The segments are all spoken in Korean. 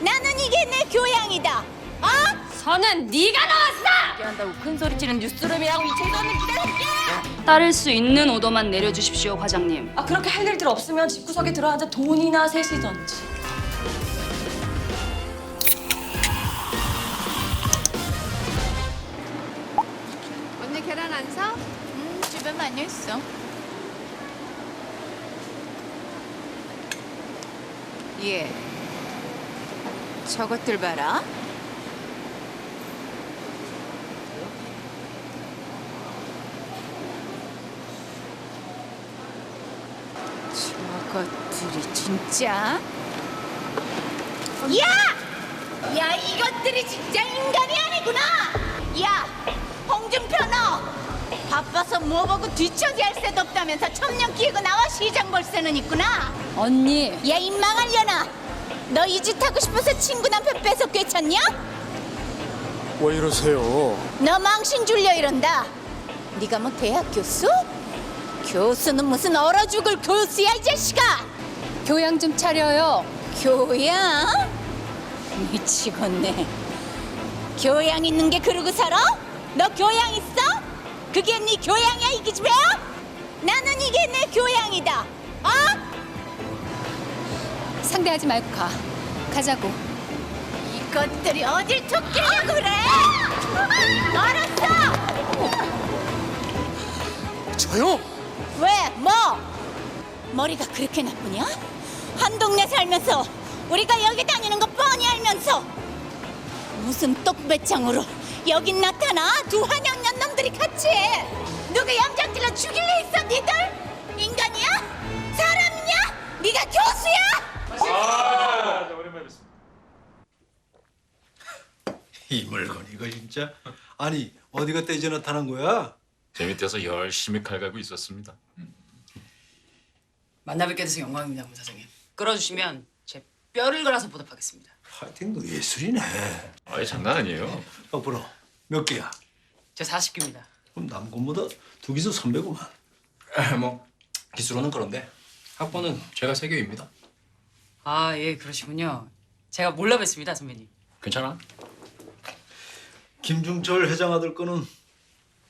나는 이게 내 교양이다. 어? 선은 네가 나왔어! 한다고 큰 소리 치는 뉴스룸이라고 이 정도는 기다릴게. 따를 수 있는 오더만 내려주십시오, 과장님. 아 그렇게 할 일들 없으면 집구석에 들어앉아 돈이나 세시던지. 언니 계란 안 사? 음, 집에 많이 있어. 예. 저것들 봐라. 저것들이 진짜? 야! 야, 이것들이 진짜 인간이 아니구나! 야, 홍준표 너! 바빠서 뭐 보고 뒤처지 할 새도 없다면서 천년 끼고 나와 시장 볼 새는 있구나! 언니, 야, 입망하려나! 너 이 짓 하고 싶어서 친구 남편 뺏어 꿰찼냐? 왜 이러세요? 너 망신 줄려 이런다. 네가 뭐 대학 교수? 교수는 무슨 얼어 죽을 교수야 이 자식아. 교양 좀 차려요. 교양? 미치겠네. 교양 있는 게 그러고 살아? 너 교양 있어? 그게 네 교양이야 이 기집애야? 나는 이게 내 교양이다. 어? 상대하지 말고 가. 가자고. 이것들이 어딜 토끼냐고 그래? 알았어. 저요? 왜? 뭐? 머리가 그렇게 나쁘냐? 한 동네 살면서 우리가 여기 다니는 거 뻔히 알면서 무슨 똑배짱으로 여긴 나타나 두 한양년 놈들이 같이 누구 염장질러 죽일래 있어 니들? 인간이야? 사람이냐? 네가 교수야? 이 물건 이거 진짜 아니 어디가 떼지 나타난 거야? 제 밑에서 열심히 칼갈고 있었습니다. 만나뵙게 돼서 영광입니다, 검사장님. 끌어주시면 제 뼈를 갈아서 보답하겠습니다. 하여튼 너 예술이네. 아예 장난 아니에요. 앞으로 몇 개야? 제 40기입니다. 그럼 남군보다 두 기수 선배구만. 뭐 기수로는 그런데 학번은 제가 세 개입니다. 아, 예, 그러시군요. 제가 몰라 뵀습니다, 선배님. 괜찮아? 김중철 회장 아들 거는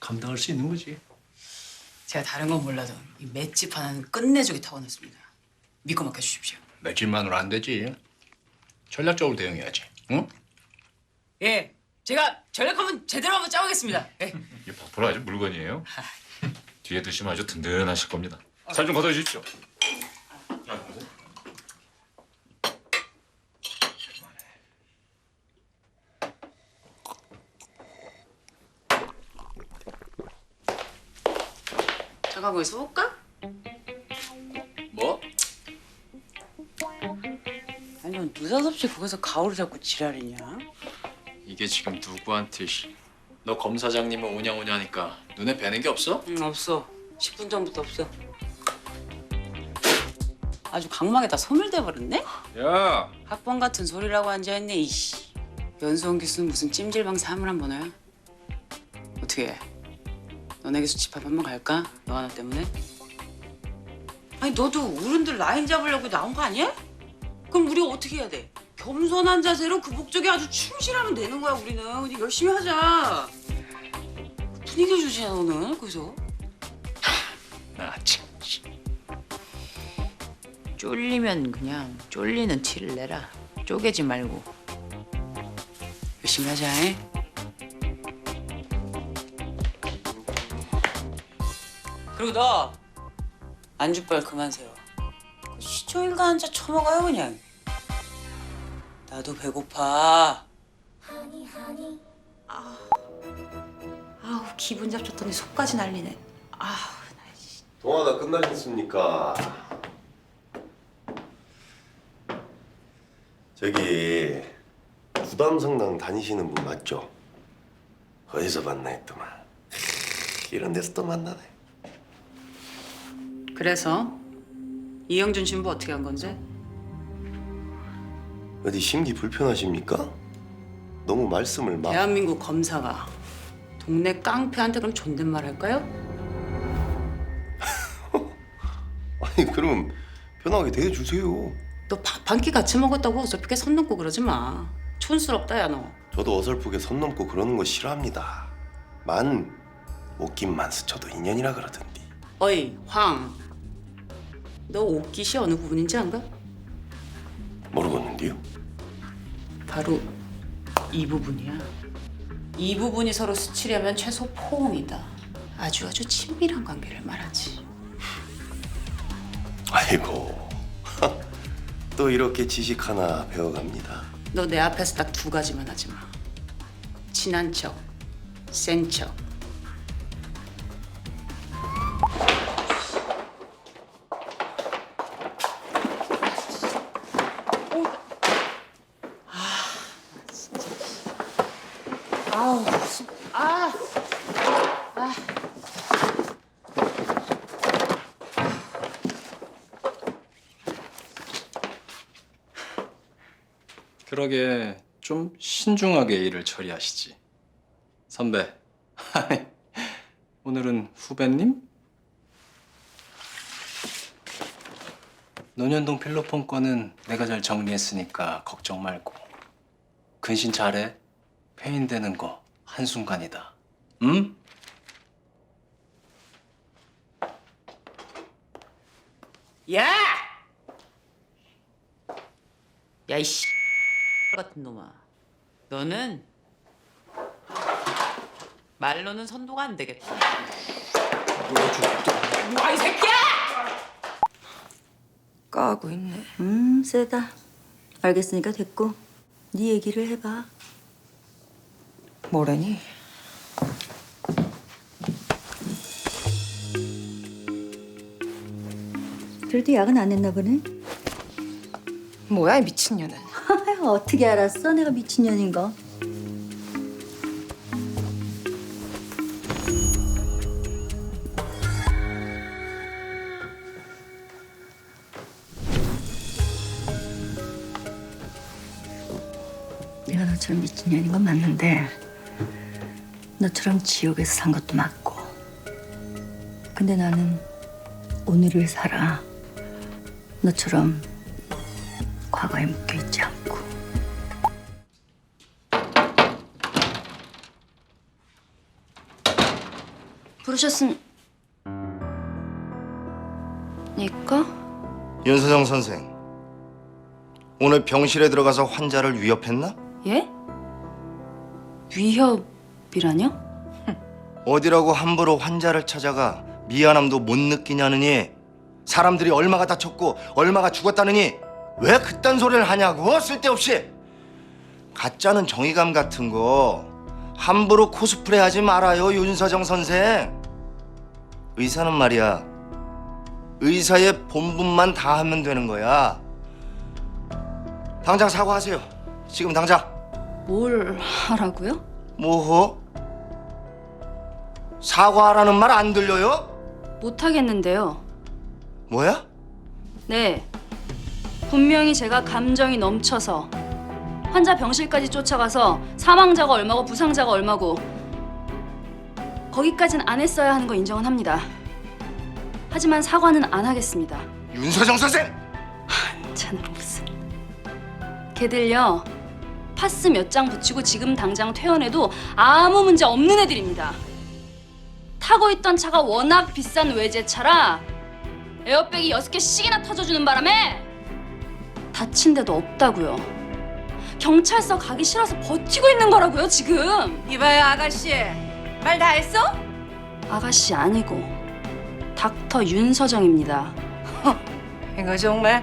감당할 수 있는 거지. 제가 다른 건 몰라도 이 맷집 하나는 끝내주기 타고났습니다. 믿고 맡겨주십시오. 며칠만으로 안 되지. 전략적으로 대응해야지. 응? 예, 제가 전략 한번 제대로 한번 짜보겠습니다. 예. 이게 박프로 아주 물건이에요. 뒤에 드시면 아주 든든하실 겁니다. 살 좀 걷어 주십시오. 잠깐 거기서 볼까? 뭐? 아니, 넌 느닷없이 거기서 가오를 잡고 지랄이냐? 이게 지금 누구한테 씨. 너 검사장님은 오냐 오냐 하니까 눈에 뵈는 게 없어? 응, 없어. 10분 전부터 없어. 아주 강막에다 소멸돼 버렸네? 야, 학번 같은 소리라고 앉아있네 이씨 연수원 교수는 무슨 찜질방 사물 한 번호야? 어떻게 해? 너네 교수 집합 한번 갈까? 너 하나 때문에? 아니 너도 어른들 라인 잡으려고 나온 거 아니야? 그럼 우리가 어떻게 해야 돼? 겸손한 자세로 그 목적에 아주 충실하면 되는 거야 우리는 그냥 열심히 하자 분위기 주시야 너는 거기서 나 참. 씨. 쫄리면 그냥 쫄리는 티를 내라. 쪼개지 말고. 열심히 하자. 잉? 그리고 너 안주빨 그만 세요. 그 시종일관 앉아 처먹어요 그냥. 나도 배고파. 아, 아우 기분 잡쳤더니 속까지 날리네. 아우 나 씨. 동화 다 끝나셨습니까? 저기 구담성당 다니시는 분 맞죠? 어디서 봤나 했더만 크, 이런 데서 또 만나네 그래서 이영준 신부 어떻게 한 건지? 어디 심기 불편하십니까? 너무 말씀을 막 대한민국 검사가 동네 깡패한테 그럼 존댓말 할까요? 아니 그럼 편하게 대해 주세요 너 밥 한 끼 같이 먹었다고 어설프게 선 넘고 그러지 마. 촌스럽다 야 너. 저도 어설프게 손 넘고 그러는 거 싫어합니다. 만 옷깃만 스쳐도 인연이라 그러던디. 어이 황. 너 옷깃이 어느 부분인지 안가? 모르겠는데요. 바로 이 부분이야. 이 부분이 서로 스치려면 최소 포옹이다. 아주 아주 친밀한 관계를 말하지. 아이고 또 이렇게 지식 하나 배워갑니다. 너 내 앞에서 딱 두 가지만 하지 마. 친한 척, 센 척. 그러게 좀 신중하게 일을 처리하시지. 선배. 오늘은 후배님? 논현동 필로폰 건은 내가 잘 정리했으니까 걱정 말고. 근신 잘해. 폐인되는 거 한순간이다. 응? 야! 야, 이씨 같은 놈아. 너는 말로는 선도가 안 되겠다. 와, 이 새끼야! 까고 있네. 음, 세다. 알겠으니까 됐고, 네 얘기를 해봐. 뭐래니? 그래도 약은 안 했나 보네. 뭐야 이 미친년은. 어떻게 알았어? 내가 미친년인 거. 내가 너처럼 미친년인 건 맞는데 너처럼 지옥에서 산 것도 맞고 근데 나는 오늘을 살아 너처럼 과거에 묶여 있지 않고 부르셨으니까? 윤서정 선생, 오늘 병실에 들어가서 환자를 위협했나? 예? 위협이라뇨? 어디라고 함부로 환자를 찾아가 미안함도 못 느끼냐느니 사람들이 얼마가 다쳤고 얼마가 죽었다느니 왜 그딴 소리를 하냐고 쓸데없이 가짜는 정의감 같은 거 함부로 코스프레 하지 말아요 윤서정 선생 의사는 말이야 의사의 본분만 다 하면 되는 거야 당장 사과하세요 지금 당장 뭘 하라고요? 뭐호? 사과하라는 말 안 들려요? 못 하겠는데요. 뭐야? 네. 분명히 제가 감정이 넘쳐서 환자 병실까지 쫓아가서 사망자가 얼마고 부상자가 얼마고 거기까진 안 했어야 하는 거 인정은 합니다. 하지만 사과는 안 하겠습니다. 윤서정 선생! 찬 무슨 걔들요 파스 몇 장 붙이고 지금 당장 퇴원해도 아무 문제 없는 애들입니다 타고 있던 차가 워낙 비싼 외제차라 에어백이 여섯 개씩이나 터져주는 바람에 다친 데도 없다고요 경찰서 가기 싫어서 버티고 있는 거라고요 지금 이봐요 아가씨. 말 다 했어? 아가씨 아니고 닥터 윤서정입니다 이거 정말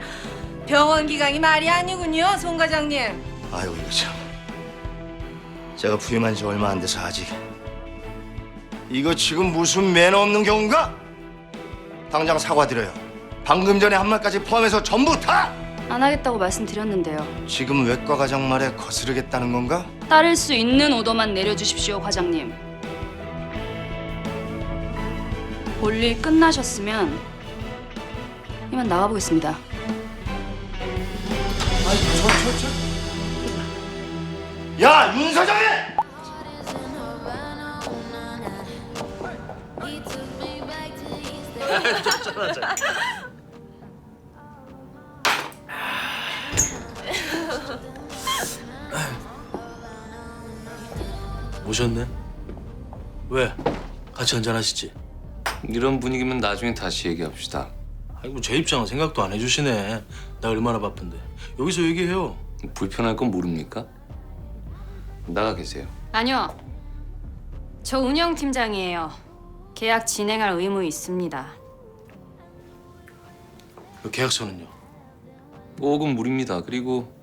병원 기강이 말이 아니군요, 송 과장님. 아이고 이거 참 제가 부임한 지 얼마 안 돼서 아직 이거 지금 무슨 매너 없는 경우인가? 당장 사과드려요 방금 전에 한 말까지 포함해서 전부 다! 안 하겠다고 말씀드렸는데요 지금 외과 과장 말에 거스르겠다는 건가? 따를 수 있는 오더만 내려주십시오, 과장님. 볼일 끝나셨으면 이만 나가보겠습니다. 야 윤서정이! 오셨네? 왜? 같이 한잔 하시지? 이런 분위기면 나중에 다시 얘기합시다. 아이고 제 입장은 생각도 안 해주시네. 나 얼마나 바쁜데. 여기서 얘기해요. 불편할 건 모릅니까? 나가 계세요. 아니요. 저 운영 팀장이에요. 계약 진행할 의무 있습니다. 그 계약서는요? 오금 무리입니다. 그리고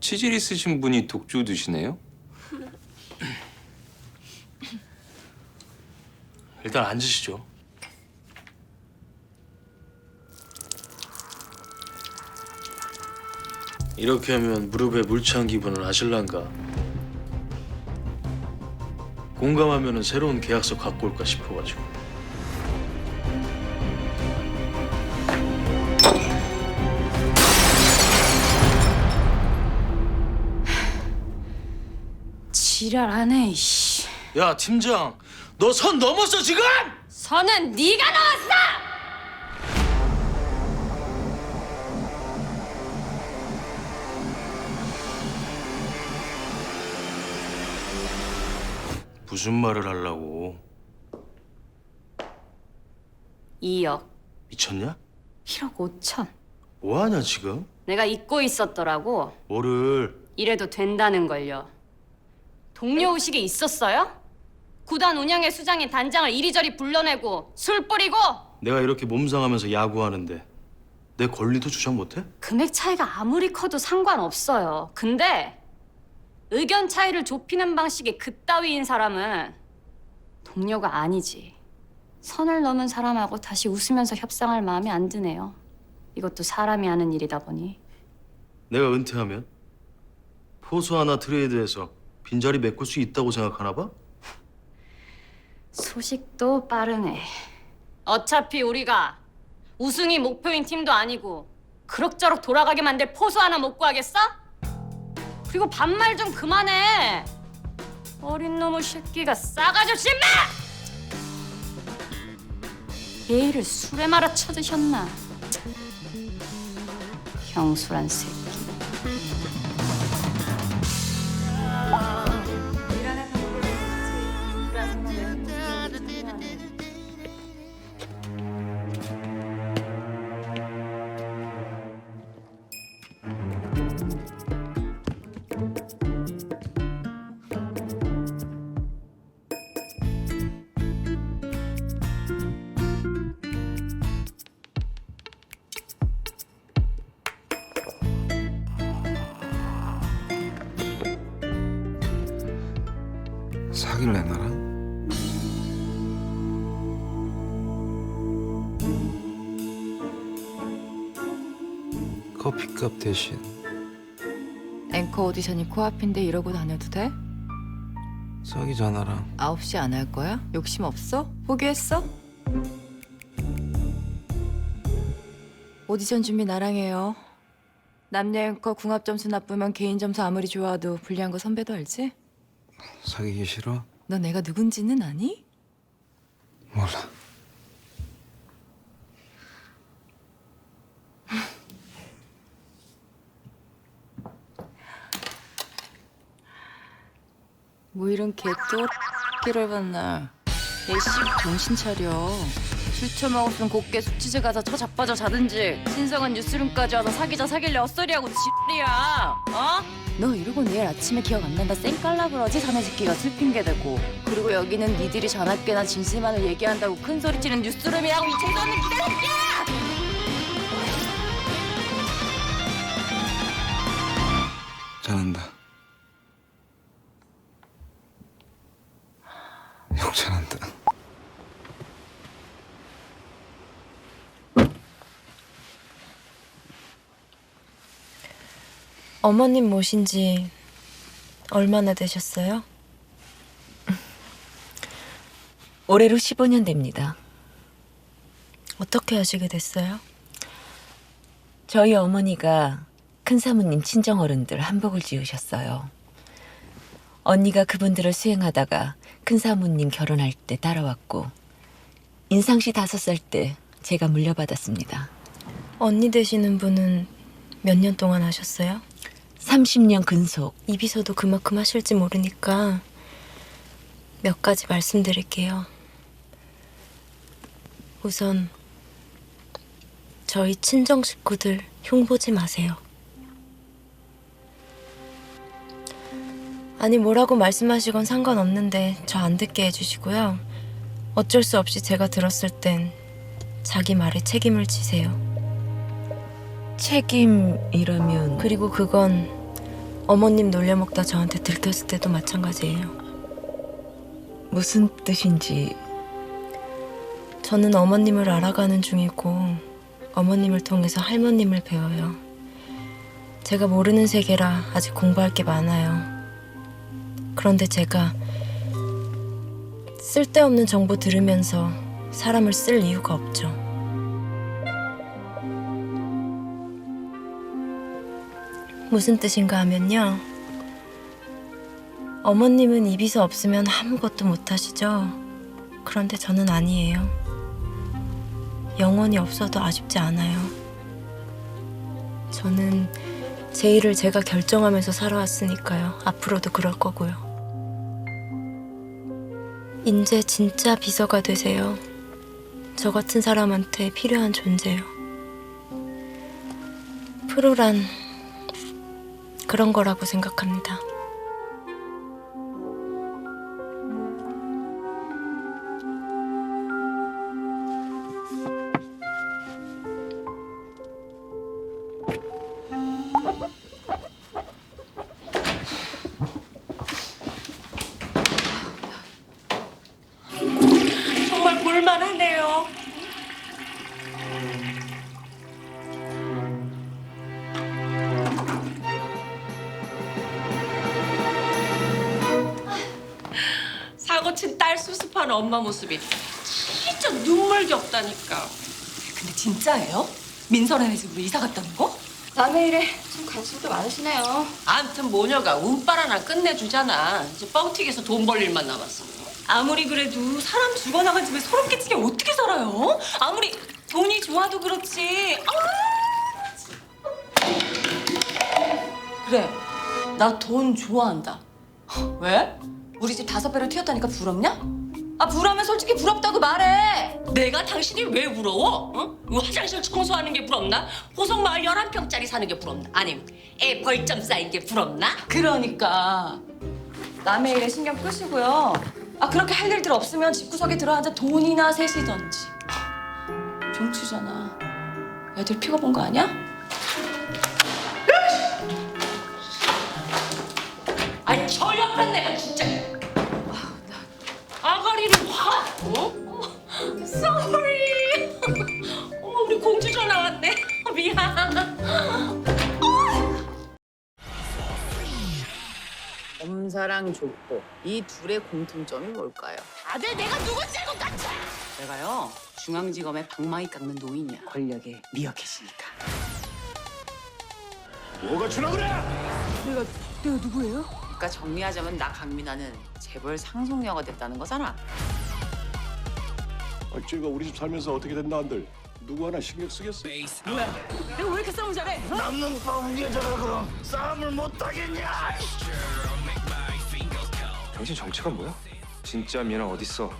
치질 있으신 분이 독주 드시네요. 일단 앉으시죠. 이렇게 하면 무릎에 물 찬 기분을 아실란가? 공감하면 새로운 계약서 갖고 올까 싶어가지고. 지랄하네, 이씨. 야 팀장, 너 선 넘었어 지금! 선은 네가 넘었어! 무슨 말을 하려고? 2억, 미쳤냐? 1억 5천. 뭐하냐 지금? 내가 잊고 있었더라고. 뭐를? 이래도 된다는 걸요. 동료 의식이 있었어요? 구단 운영의 수장인 단장을 이리저리 불러내고 술 뿌리고 내가 이렇게 몸상하면서 야구하는데 내 권리도 주장 못해? 금액 차이가 아무리 커도 상관없어요. 근데 의견 차이를 좁히는 방식이 그따위인 사람은 동료가 아니지. 선을 넘은 사람하고 다시 웃으면서 협상할 마음이 안 드네요. 이것도 사람이 하는 일이다 보니. 내가 은퇴하면 포수 하나 트레이드해서 빈자리 메꿀 수 있다고 생각하나 봐? 소식도 빠르네. 어차피 우리가 우승이 목표인 팀도 아니고 그럭저럭 돌아가게 만들 포수 하나 못 구하겠어? 그리고 반말 좀 그만해. 어린 놈의 새끼가 싸가지 없이 마! 예의를 술에 말아 쳐드셨나? 형수란 새끼. 사귈래 나랑? 커피값 대신 앵커 오디션이 코앞인데 이러고 다녀도 돼? 사귀자 나랑 9시 안 할 거야? 욕심 없어? 포기했어? 오디션 준비 나랑 해요. 남녀 앵커 궁합 점수 나쁘면 개인 점수 아무리 좋아도 불리한 거 선배도 알지? 사귀기 싫어? 너 내가 누군지는 아니? 몰라 뭐 이런 개또끼를 봤나? 애씨 정신 차려. 술 처 먹었으면 곱게 숙취제 가서 쳐 자빠져 자든지 신성한 뉴스룸까지 와서 사귀자 사귈래 헛소리하고 지리야 어? 너 이러고 내일 아침에 기억 안 난다 쌩깔라 그러지? 자네 새끼가 술 핑계 대고. 그리고 여기는 니들이 자나깨나 진실만을 얘기한다고 큰 소리치는 뉴스룸이라고 이 재수 없는 기대 새끼야! 잘한다 형 잘한다 어머님 모신 지 얼마나 되셨어요? 올해로 15년 됩니다. 어떻게 하시게 됐어요? 저희 어머니가 큰 사모님 친정 어른들 한복을 지으셨어요. 언니가 그분들을 수행하다가 큰 사모님 결혼할 때 따라왔고 인상시 다섯 살 때 제가 물려받았습니다. 언니 되시는 분은 몇 년 동안 하셨어요? 30년 근속. 이비서도 그만큼 하실지 모르니까 몇 가지 말씀드릴게요. 우선 저희 친정 식구들 흉 보지 마세요. 아니 뭐라고 말씀하시건 상관없는데 저 안 듣게 해주시고요. 어쩔 수 없이 제가 들었을 땐 자기 말에 책임을 지세요. 책임이라면 그리고 그건 어머님 놀려먹다 저한테 들켰을 때도 마찬가지예요. 무슨 뜻인지 저는 어머님을 알아가는 중이고 어머님을 통해서 할머님을 배워요. 제가 모르는 세계라 아직 공부할 게 많아요. 그런데 제가 쓸데없는 정보 들으면서 사람을 쓸 이유가 없죠. 무슨 뜻인가 하면요. 어머님은 이비서 없으면 아무것도 못하시죠. 그런데 저는 아니에요. 영원히 없어도 아쉽지 않아요. 저는 제 일을 제가 결정하면서 살아왔으니까요. 앞으로도 그럴 거고요. 이제 진짜 비서가 되세요. 저 같은 사람한테 필요한 존재요. 프로란 그런 거라고 생각합니다. 하는 엄마 모습이 진짜 눈물겹다니까. 근데 진짜예요? 민설이네 집으로 이사 갔다는 거? 남의 일에 좀 관심도 많으시네요. 암튼 모녀가 운빨 하나 끝내주잖아. 이제 뻥튀기해서 돈 벌 일만 남았어. 아무리 그래도 사람 죽어나간 집에 소름 끼치게 어떻게 살아요? 아무리 돈이 좋아도 그렇지. 아, 참. 그래, 나 돈 좋아한다. 왜? 우리 집 다섯 배를 튀었다니까 부럽냐? 아 부러면 솔직히 부럽다고 말해. 내가 당신이 왜 부러워? 어? 뭐 화장실 청소하는 게 부럽나? 호성마을 11평짜리 사는 게 부럽나? 아니면 애 벌점 쌓인 게 부럽나? 그러니까 남의 일에 신경 끄시고요. 아 그렇게 할 일들 없으면 집구석에 들어앉아 돈이나 세시던지. 종치잖아. 애들 피가 본 거 아니야? Sorry 어머 우리 공주 전화 왔네 미안 엄사랑 족보 이 둘의 공통점이 뭘까요? 다들 내가 누군지 알고 같아. 내가요 중앙지검의 방망이 깎는 노인이야 권력의 미어캣이니까 뭐가 주나 그래? 내가 내가 누구예요? 그러니까 정리하자면 나 강민아는 재벌 상속녀가 됐다는 거잖아 어찌가 우리 집 살면서 어떻게 된다 한들 누구 하나 신경 쓰겠어? 내가 왜 이렇게 싸움 잘해? 남는 싸움 여자가 그럼 싸움을 못 하겠냐? 당신 정체가 뭐야? 진짜 미나 어딨어?